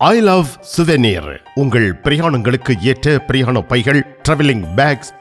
ஐ love souvenir உங்கள் பிரயாணங்களுக்கு ஏற்ற பிரயாண பைகள் travelling bags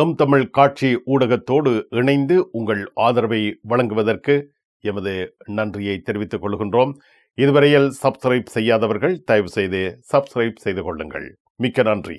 M Tamil காட்சி ஊடகத்தோடு இணைந்து உங்கள் ஆதரவை வழங்குவதற்கு எமது நன்றியை தெரிவித்துக் கொள்கின்றோம். இதுவரையில் சப்ஸ்கிரைப் செய்யாதவர்கள் தயவு செய்து சப்ஸ்கிரைப் செய்து கொள்ளுங்கள். மிக்க நன்றி.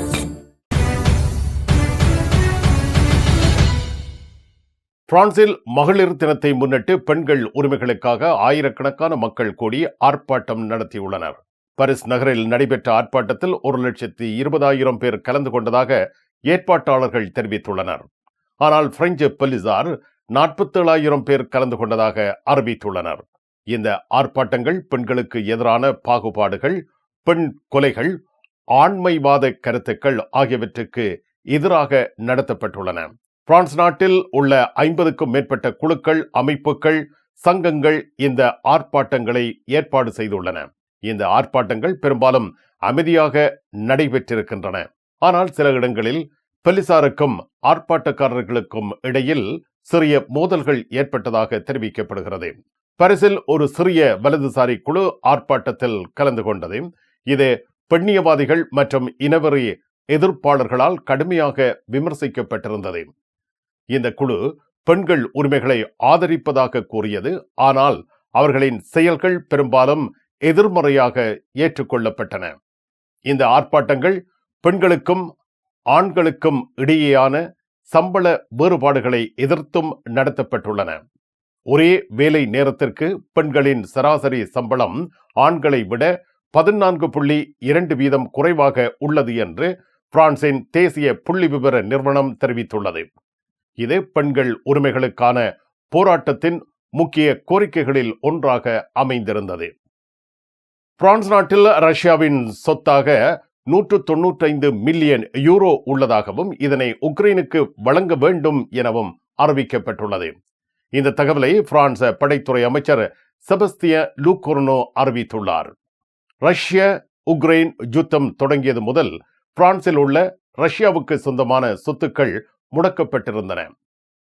பிரான்சில் மகளிர் தினத்தை முன்னிட்டு பெண்கள் உரிமைகளுக்காக ஆயிரக்கணக்கான மக்கள் கூடி ஆர்ப்பாட்டம் நடத்தியுள்ளனர். பாரிஸ் நகரில் நடைபெற்ற ஆர்ப்பாட்டத்தில் ஒரு லட்சத்தி இருபதாயிரம் பேர் கலந்து கொண்டதாக ஏற்பாட்டாளர்கள் தெரிவித்துள்ளனர். ஆனால் பிரெஞ்சு போலீசார் நாற்பத்தேழாயிரம் பேர் கலந்து கொண்டதாக அறிவித்துள்ளனர். இந்த ஆர்ப்பாட்டங்கள் பெண்களுக்கு எதிரான பாகுபாடுகள் பெண் கொலைகள் ஆண்மைவாத கருத்துக்கள் ஆகியவற்றுக்கு எதிராக நடத்தப்பட்டுள்ளன. பிரான்ஸ் நாட்டில் உள்ள ஐம்பதுக்கும் மேற்பட்ட குழுக்கள் அமைப்புகள் சங்கங்கள் இந்த ஆர்ப்பாட்டங்களை ஏற்பாடு செய்துள்ளன. இந்த ஆர்ப்பாட்டங்கள் பெரும்பாலும் அமைதியாக நடைபெற்றிருக்கின்றன. ஆனால் சில இடங்களில் பெலிசாருக்கும் ஆர்ப்பாட்டக்காரர்களுக்கும் இடையில் சிறிய மோதல்கள் ஏற்பட்டதாக தெரிவிக்கப்படுகிறது. பரிசில் ஒரு சிறிய வலதுசாரி குழு ஆர்ப்பாட்டத்தில் கலந்து கொண்டது. இது பெண்ணியவாதிகள் மற்றும் இனவெறி எதிர்ப்பாளர்களால் கடுமையாக விமர்சிக்கப்பட்டிருந்தது. இந்த குழு பெண்கள் உரிமைகளை ஆதரிப்பதாக கூறியது. ஆனால் அவர்களின் செயல்கள் பெரும்பாலும் எதிர்மறையாக ஏற்றுக்கொள்ளப்பட்டன. இந்த ஆர்ப்பாட்டங்கள் பெண்களுக்கும் ஆண்களுக்கும் இடையேயான சம்பள வேறுபாடுகளை எதிர்த்தும் நடத்தப்பட்டுள்ளன. ஒரே வேலை நேரத்திற்கு பெண்களின் சராசரி சம்பளம் ஆண்களை விட பதினான்கு புள்ளி இரண்டு வீதம் குறைவாக உள்ளது என்று பிரான்சின் தேசிய புள்ளி விவர நிறுவனம் தெரிவித்துள்ளது. இது பெண்கள் உரிமைகளுக்கான போராட்டத்தின் முக்கிய கோரிக்கைகளில் ஒன்றாக அமைந்திருந்தது. பிரான்ஸ் நாட்டில் ரஷ்யாவின் சொத்தாக நூற்று தொன்னூற்றைந்து மில்லியன் யூரோ உள்ளதாகவும் இதனை உக்ரைனுக்கு வழங்க வேண்டும் எனவும் அறிவிக்கப்பட்டுள்ளது. இந்த தகவலை பிரான்ஸ் படைத்துறை அமைச்சர் செபஸ்திய லூகோர்னோ அறிவித்துள்ளார். ரஷ்ய உக்ரைன் யுத்தம் தொடங்கியது முதல் பிரான்சில் உள்ள ரஷ்யாவுக்கு சொந்தமான சொத்துக்கள் முடக்கப்பட்டிருந்தன.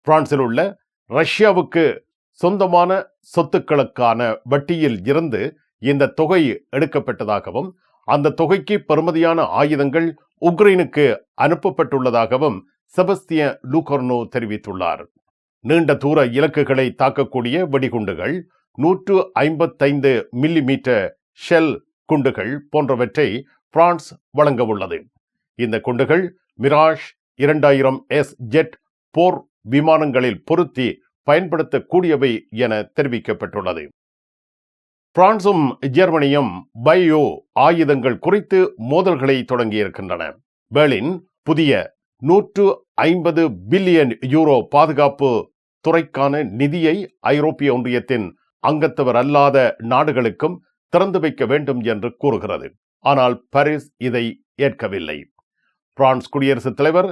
பிரான்சில் உள்ள ரஷ்யாவுக்கு சொந்தமான சொத்துக்களுக்கான வட்டியில் இருந்து இந்த தொகை எடுக்கப்பட்டதாகவும் அந்த தொகைக்கு பெறுமதியான ஆயுதங்கள் உக்ரைனுக்கு அனுப்பப்பட்டுள்ளதாகவும் செபஸ்திய லூகர்னோ தெரிவித்துள்ளார். நீண்ட தூர இலக்குகளை தாக்கக்கூடிய வெடிகுண்டுகள் நூற்று ஐம்பத்தைந்து மில்லி மீட்டர் ஷெல் குண்டுகள் போன்றவற்றை பிரான்ஸ் வழங்க உள்ளது. இந்த குண்டுகள் மிராஷ் இரண்டாயிரம் எஸ் ஜெட் போர் விமானங்களில் பொருத்தி பயன்படுத்தக்கூடியவை என தெரிவிக்கப்பட்டுள்ளது. பிரான்சும் ஜெர்மனியும் பயோ ஆயுதங்கள் குறித்து மோதல்களை தொடங்கியிருக்கின்றன. பெர்லின் புதிய நூற்று ஐம்பது பில்லியன் யூரோ பாதுகாப்பு துறைக்கான நிதியை ஐரோப்பிய ஒன்றியத்தின் அங்கத்தவர் அல்லாத நாடுகளுக்கும் திறந்து வைக்க வேண்டும் என்று கூறுகிறது. ஆனால் பாரிஸ் இதை ஏற்கவில்லை. பிரான்ஸ் குடியரசுத் தலைவர்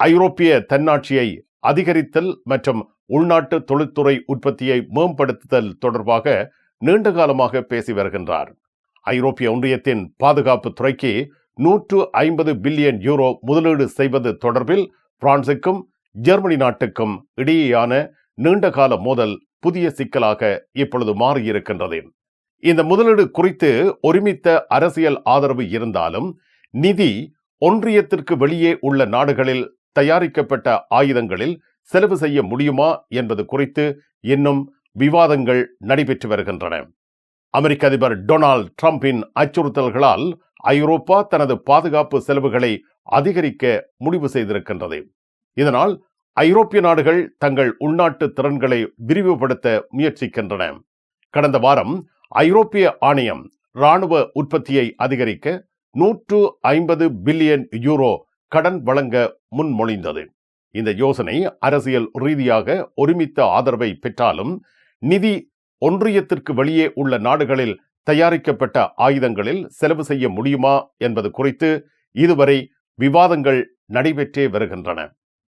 ஐரோப்பிய தன்னாட்சியை அதிகரித்தல் மற்றும் உள்நாட்டு தொழில்துறை உற்பத்தியை மேம்படுத்துதல் தொடர்பாக நீண்ட காலமாக பேசி வருகின்றார். ஐரோப்பிய ஒன்றியத்தின் பாதுகாப்பு துறைக்கு நூற்று ஐம்பது பில்லியன் யூரோ முதலீடு செய்வது தொடர்பில் பிரான்சுக்கும் ஜெர்மனி நாட்டுக்கும் இடையேயான நீண்டகால மோதல் புதிய சிக்கலாக இப்பொழுது மாறியிருக்கின்றது. இந்த முதலீடு குறித்து ஒருமித்த அரசியல் ஆதரவு இருந்தாலும் நிதி ஒன்றியத்திற்கு வெளியே உள்ள நாடுகளில் தயாரிக்கப்பட்ட ஆயுதங்களில் செலவு செய்ய முடியுமா என்பது குறித்து இன்னும் விவாதங்கள் நடைபெற்று வருகின்றன. அமெரிக்க அதிபர் டொனால்ட் ட்ரம்பின் அச்சுறுத்தல்களால் ஐரோப்பா தனது பாதுகாப்பு செலவுகளை அதிகரிக்க முடிவு செய்திருக்கின்றது. இதனால் ஐரோப்பிய நாடுகள் தங்கள் உள்நாட்டு திறன்களை விரிவுபடுத்த முயற்சிக்கின்றன. கடந்த வாரம் ஐரோப்பிய ஆணையம் ராணுவ உற்பத்தியை அதிகரிக்க நூற்று ஐம்பது பில்லியன் யூரோ கடன் வழங்க முன்மொழிந்தது. இந்த யோசனை அரசியல் ரீதியாக ஒருமித்த ஆதரவை பெற்றாலும் நிதி ஒன்றியத்திற்கு வெளியே உள்ள நாடுகளில் தயாரிக்கப்பட்ட ஆயுதங்களில் செலவு செய்ய முடியுமா என்பது குறித்து இதுவரை விவாதங்கள் நடைபெற்றே வருகின்றன.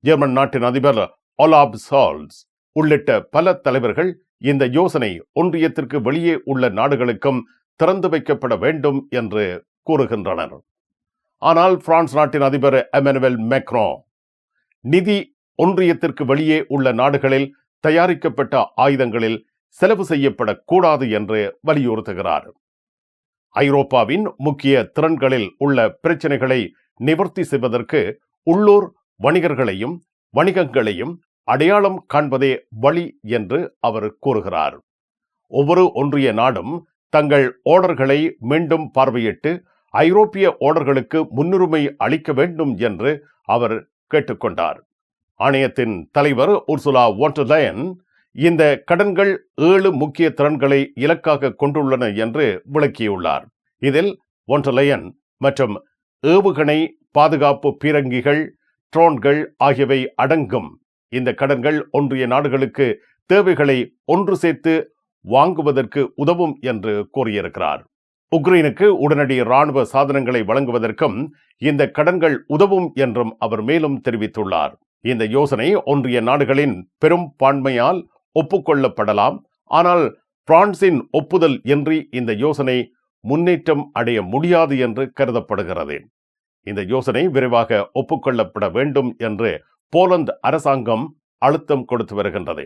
ஜெர்மன் நாட்டின் அதிபர் ஒலாப் சால்ஸ் உள்ளிட்ட பல தலைவர்கள் இந்த யோசனை ஒன்றியத்திற்கு வெளியே உள்ள நாடுகளுக்கும் திறந்து வைக்கப்பட வேண்டும் என்று கூறுகின்றனர். ஆனால் பிரான்ஸ் நாட்டின் அதிபர் எமனுவல் மேக்ரோ நிதி ஒன்றியத்திற்கு வெளியே உள்ள நாடுகளில் தயாரிக்கப்பட்ட ஆயுதங்களில் செலவு செய்யப்படக்கூடாது என்று வலியுறுத்துகிறார். ஐரோப்பாவின் முக்கிய திறன்களில் உள்ள பிரச்சனைகளை நிவர்த்தி செய்வதற்கு உள்ளூர் வணிகர்களையும் வணிகங்களையும் அடையாளம் காண்பதே வழி என்று அவர் கூறுகிறார். ஒவ்வொரு ஒன்றிய நாடும் தங்கள் ஓடர்களை மீண்டும் பார்வையிட்டு ஐரோப்பிய ஓடர்களுக்கு முன்னுரிமை அளிக்க வேண்டும் என்று அவர் கேட்டுக்கொண்டார். ஆணையத்தின் தலைவர் உர்சுலா ஒன்டலயன் இந்த கடன்கள் ஏழு முக்கிய திறன்களை இலக்காக கொண்டுள்ளன என்று விளக்கியுள்ளார். இதில் ஒன்டலயன் மற்றும் ஏவுகணை பாதுகாப்பு பீரங்கிகள் ட்ரோன்கள் ஆகியவை அடங்கும். இந்த கடன்கள் ஒன்றிய நாடுகளுக்கு தேவைகளை ஒன்று சேர்த்து வாங்குவதற்கு உதவும் என்று கூறியிருக்கிறார். உக்ரைனுக்கு உடனடி ராணுவ சாதனங்களை வழங்குவதற்கும் இந்த கடன்கள் உதவும் என்றும் அவர் மேலும் தெரிவித்துள்ளார். இந்த யோசனை ஒன்றிய நாடுகளின் பெரும் பான்மையால் ஒப்புக்கொள்ளப்படலாம். ஆனால் பிரான்சின் ஒப்புதல் இன்றி இந்த யோசனை முன்னேற்றம் அடைய முடியாது என்று கருதப்படுகிறது. இந்த யோசனை விரைவாக ஒப்புக்கொள்ளப்பட வேண்டும் என்று போலந்து அரசாங்கம் அழுத்தம் கொடுத்து வருகின்றது.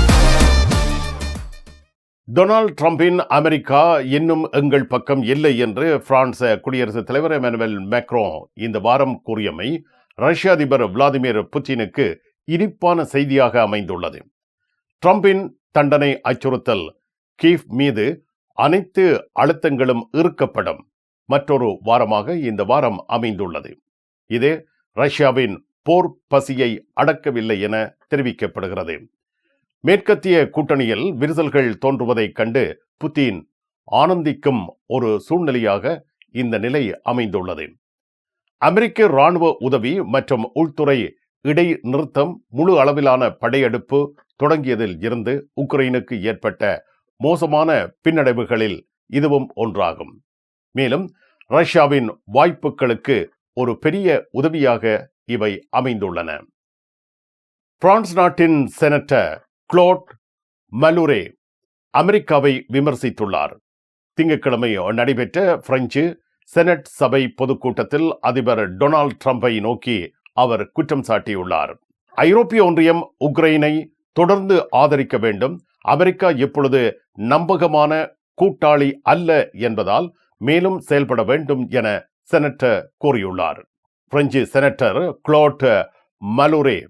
டொனால்ட் ட்ரம்பின் அமெரிக்கா இன்னும் எங்கள் பக்கம் இல்லை என்று பிரான்ஸ் குடியரசுத் தலைவர் எமனுவல் மேக்ரோ இந்த வாரம் கூறியமை ரஷ்ய அதிபர் விளாடிமிர் புட்டினுக்கு இனிப்பான செய்தியாக அமைந்துள்ளது. ட்ரம்பின் தண்டனை அச்சுறுத்தல் கீவ் மீது அனைத்து அழுத்தங்களும் இருக்கப்படும் மற்றொரு வாரமாக இந்த வாரம் அமைந்துள்ளது. இது ரஷ்யாவின் போர் பசியை அடக்கவில்லை என தெரிவிக்கப்படுகிறது. மேற்கத்திய கூட்டணியில் விரிசல்கள் தோன்றுவதைக் கண்டு புத்தீன் ஆனந்திக்கும் ஒரு சூழ்நிலையாக இந்த நிலை அமைந்துள்ளது. அமெரிக்க ராணுவ உதவி மற்றும் உள்துறை இடைநிறுத்தம் முழு அளவிலான படையெடுப்பு தொடங்கியதில் இருந்து உக்ரைனுக்கு ஏற்பட்ட மோசமான பின்னடைவுகளில் இதுவும் ஒன்றாகும். மேலும் ரஷ்யாவின் வாய்ப்புகளுக்கு ஒரு பெரிய உதவியாக இவை அமைந்துள்ளன. பிரான்ஸ் நாட்டின் செனட்டர் குளோட் மலுரே அமெரிக்காவை விமர்சித்துள்ளார். திங்கட்கிழமை நடைபெற்ற பிரெஞ்சு செனட் சபை பொதுக்கூட்டத்தில் அதிபர் டொனால்ட் ட்ரம்பை நோக்கி அவர் குற்றம் சாட்டியுள்ளார். ஐரோப்பிய ஒன்றியம் உக்ரைனை தொடர்ந்து ஆதரிக்க வேண்டும். அமெரிக்கா இப்பொழுது நம்பகமான கூட்டாளி அல்ல என்பதால் மேலும் செயல்பட வேண்டும் என செனட்டர் கூறியுள்ளார். பிரெஞ்சு செனட்டர் குளோட் மலுரே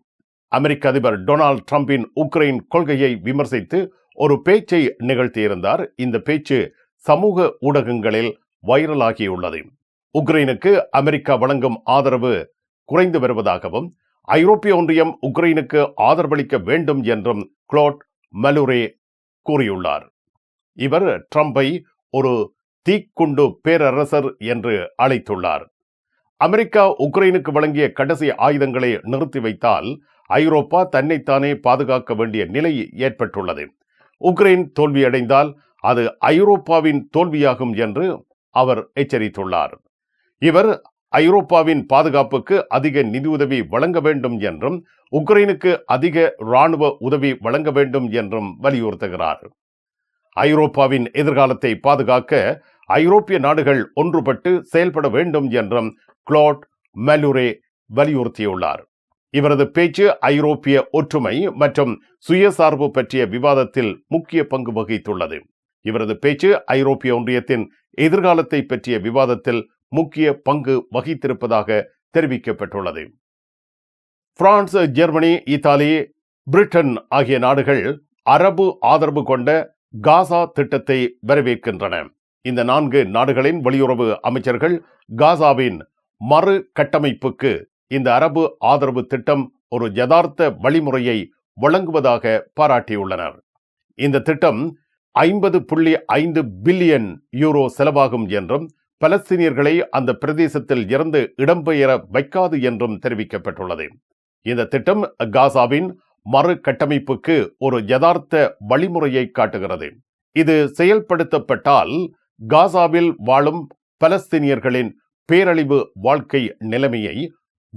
அமெரிக்க அதிபர் டொனால்ட் ட்ரம்பின் உக்ரைன் கொள்கையை விமர்சித்து ஒரு பேச்சை நிகழ்த்தியிருந்தார். இந்த பேச்சு சமூக ஊடகங்களில் வைரலாகியுள்ளது. உக்ரைனுக்கு அமெரிக்கா வழங்கும் ஆதரவு குறைந்து வருவதாகவும் ஐரோப்பிய ஒன்றியம் உக்ரைனுக்கு ஆதரவளிக்க வேண்டும் என்றும் குளோட் மலுரே கூறியுள்ளார். இவர் ட்ரம்பை ஒரு தீக்குண்டு பேரரசர் என்று அழைத்துள்ளார். அமெரிக்கா உக்ரைனுக்கு வழங்கிய கடைசி ஆயுதங்களை நிறுத்தி வைத்தால் ஐரோப்பா தன்னைத்தானே பாதுகாக்க வேண்டிய நிலை ஏற்பட்டுள்ளது. உக்ரைன் தோல்வியடைந்தால் அது ஐரோப்பாவின் தோல்வியாகும் என்று அவர் எச்சரித்துள்ளார். இவர் ஐரோப்பாவின் பாதுகாப்புக்கு அதிக நிதியுதவி வழங்க வேண்டும் என்றும் உக்ரைனுக்கு அதிக இராணுவ உதவி வழங்க வேண்டும் என்றும் வலியுறுத்துகிறார். ஐரோப்பாவின் எதிர்காலத்தை பாதுகாக்க ஐரோப்பிய நாடுகள் ஒன்றுபட்டு செயல்பட வேண்டும் என்றும் குளோட் மெலுரே வலியுறுத்தியுள்ளார். இவரது பேச்சு ஐரோப்பிய ஒற்றுமை மற்றும் சுயசார்பு பற்றிய விவாதத்தில் முக்கிய பங்கு வகித்துள்ளது. இவரது பேச்சு ஐரோப்பிய ஒன்றியத்தின் எதிர்காலத்தை பற்றிய விவாதத்தில் முக்கிய பங்கு வகித்திருப்பதாக தெரிவிக்கப்பட்டுள்ளது. பிரான்ஸ் ஜெர்மனி இத்தாலி பிரிட்டன் ஆகிய நாடுகள் அரபு ஆதரவு கொண்ட காசா திட்டத்தை வரவேற்கின்றன. இந்த நான்கு நாடுகளின் வெளியுறவு அமைச்சர்கள் காசாவின் மறு கட்டமைப்புக்கு இந்த அரபு ஆதரவு திட்டம் ஒரு யதார்த்த வழிமுறையை வழங்குவதாக பாராட்டியுள்ளனர். இந்த திட்டம் ஐம்பது புள்ளி ஐந்து பில்லியன் யூரோ செலவாகும் என்றும் பலஸ்தீனியர்களை அந்த பிரதேசத்தில் இருந்து இடம்பெயர வைக்காது என்றும் தெரிவிக்கப்பட்டுள்ளது. இந்த திட்டம் காசாவின் மறு கட்டமைப்புக்கு ஒரு யதார்த்த வழிமுறையை காட்டுகிறது. இது செயல்படுத்தப்பட்டால் காசாவில் வாழும் பலஸ்தீனியர்களின் பேரழிவு வாழ்க்கை நிலைமையை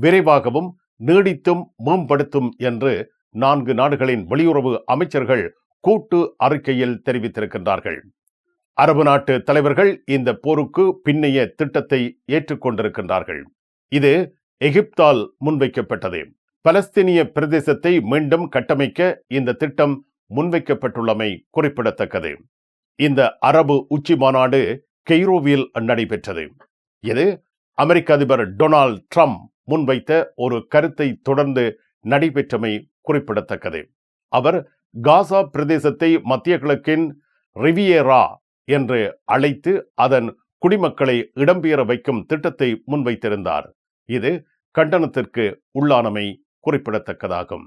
விரைவாகவும் நீடித்தும் மேம்படுத்தும் என்று நான்கு நாடுகளின் வெளியுறவு அமைச்சர்கள் கூட்டு அறிக்கையில் தெரிவித்திருக்கின்றார்கள். அரபு நாட்டு தலைவர்கள் இந்த போருக்கு பின்னைய திட்டத்தை ஏற்றுக்கொண்டிருக்கின்றார்கள். இது எகிப்தால் முன்வைக்கப்பட்டது. பலஸ்தீனிய பிரதேசத்தை மீண்டும் கட்டமைக்க இந்த திட்டம் முன்வைக்கப்பட்டுள்ளமை குறிப்பிடத்தக்கது. இந்த அரபு உச்சி மாநாடு கெய்ரோவில் நடைபெற்றது. இது அமெரிக்க அதிபர் டொனால்ட் ட்ரம்ப் முன்வைத்த ஒரு கருத்தை தொடர்ந்து நடைபெற்றமை குறிப்பிடத்தக்கது. அவர் காசா பிரதேசத்தை மத்திய கிழக்கின் ரிவியேரா என்று அழைத்து அதன் குடிமக்களை இடம்பெயர வைக்கும் திட்டத்தை முன்வைத்திருந்தார். இது கண்டனத்திற்கு உள்ளானமை குறிப்பிடத்தக்கதாகும்.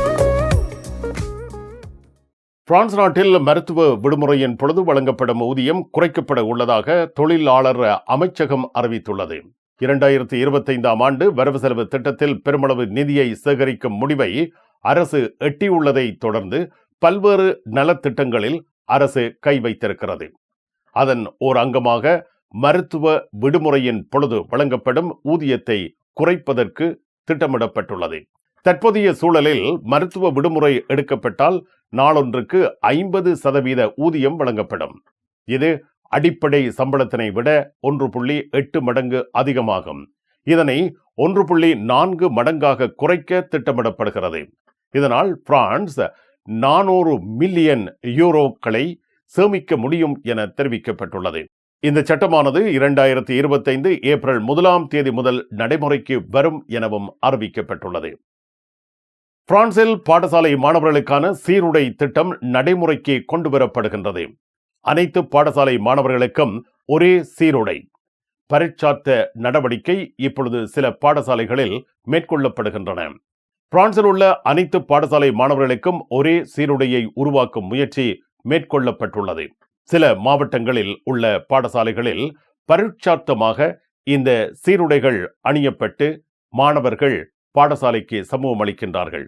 பிரான்ஸ் நாட்டில் மருத்துவ விடுமுறையின் பொழுது வழங்கப்படும் ஊதியம் குறைக்கப்பட உள்ளதாக தொழிலாளர் அமைச்சகம் அறிவித்துள்ளது. இரண்டாயிரத்தி இருபத்தைந்தாம் ஆண்டு வரவு செலவு திட்டத்தில் பெருமளவு நிதியை சேகரிக்கும் முடிவை அரசு எட்டியுள்ளதை தொடர்ந்து பல்வேறு நலத்திட்டங்களில் அரசு கை வைத்திருக்கிறது. அதன் ஓர் அங்கமாக மருத்துவ விடுமுறையின் பொழுது வழங்கப்படும் ஊதியத்தை குறைப்பதற்கு திட்டமிடப்பட்டுள்ளது. தற்போதைய சூழலில் மருத்துவ விடுமுறை எடுக்கப்பட்டால் நாளொன்றுக்கு ஐம்பது சதவீத ஊதியம் வழங்கப்படும். இது அடிப்படை சம்பளத்தினை விட ஒன்று புள்ளி எட்டு மடங்கு அதிகமாகும். இதனை ஒன்று புள்ளி நான்கு மடங்காக குறைக்க திட்டமிடப்படுகிறது. இதனால் பிரான்ஸ் நானூறு மில்லியன் யூரோக்களை சேமிக்க முடியும் என தெரிவிக்கப்பட்டுள்ளது. இந்த சட்டமானது இரண்டாயிரத்தி இருபத்தைந்து ஏப்ரல் முதலாம் தேதி முதல் நடைமுறைக்கு வரும் எனவும் அறிவிக்கப்பட்டுள்ளது. பிரான்சில் பாடசாலை மாணவர்களுக்கான சீருடை திட்டம் நடைமுறைக்கு கொண்டு வரப்படுகின்றது அனைத்து பாடசாலை மாணவர்களுக்கும் ஒரே சீருடை. பரீட்சார்த்த நடவடிக்கை இப்பொழுது சில பாடசாலைகளில் மேற்கொள்ளப்படுகின்றன. பிரான்சில் உள்ள அனைத்து பாடசாலை மாணவர்களுக்கும் ஒரே சீருடையை உருவாக்கும் முயற்சி மேற்கொள்ளப்பட்டுள்ளது. சில மாவட்டங்களில் உள்ள பாடசாலைகளில் பரீட்சார்த்தமாக இந்த சீருடைகள் அணியப்பட்டு மாணவர்கள் பாடசாலைக்கு சமூகம் அளிக்கின்றார்கள்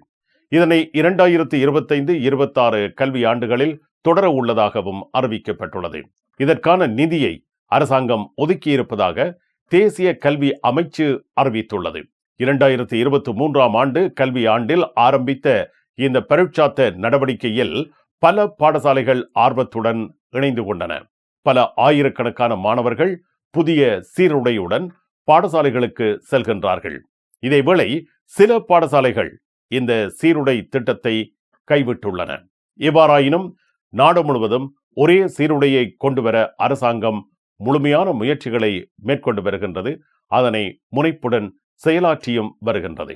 இதனை இரண்டாயிரத்தி இருபத்தைந்து இருபத்தாறு கல்வி ஆண்டுகளில் தொடர உள்ளதாகவும் அறிவிக்கப்பட்டுள்ளது. இதற்கான நிதியை அரசாங்கம் ஒதுக்கியிருப்பதாக தேசிய கல்வி அமைச்சு அறிவித்துள்ளது. இரண்டாயிரத்தி இருபத்தி மூன்றாம் ஆண்டு கல்வி ஆண்டில் ஆரம்பித்த இந்த பரீட்சாத்த நடவடிக்கையில் பல பாடசாலைகள் ஆர்வத்துடன் இணைந்து கொண்டன. பல ஆயிரக்கணக்கான மாணவர்கள் புதிய சீருடையுடன் பாடசாலைகளுக்கு செல்கின்றார்கள். இதேவேளை சில பாடசாலைகள் இந்த சீருடை திட்டத்தை கைவிட்டுள்ளன. இவ்வாறாயினும் நாடு முழுவதும் ஒரே சீருடையை கொண்டுவர அரசாங்கம் முழுமையான முயற்சிகளை மேற்கொண்டு வருகின்றது. அதனை முனைப்புடன் செயலாற்றியும் வருகின்றது.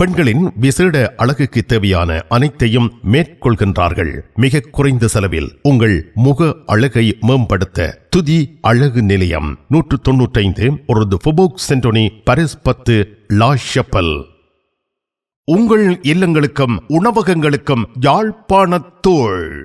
பெண்களின் விசேட அழகுக்கு தேவையான அனைத்தையும் மேற்கொள்கின்றார்கள். மிக குறைந்த செலவில் உங்கள் முக அழகை மேம்படுத்த துதி அழகு நிலையம் நூற்று தொன்னூற்றைந்து ஒரு ஃபுபோக் சென்டோனி பரிஸ் பத்து லா ஷப்பல். உங்கள் இல்லங்களுக்கும் உணவகங்களுக்கும் யாழ்ப்பாணத்தோள்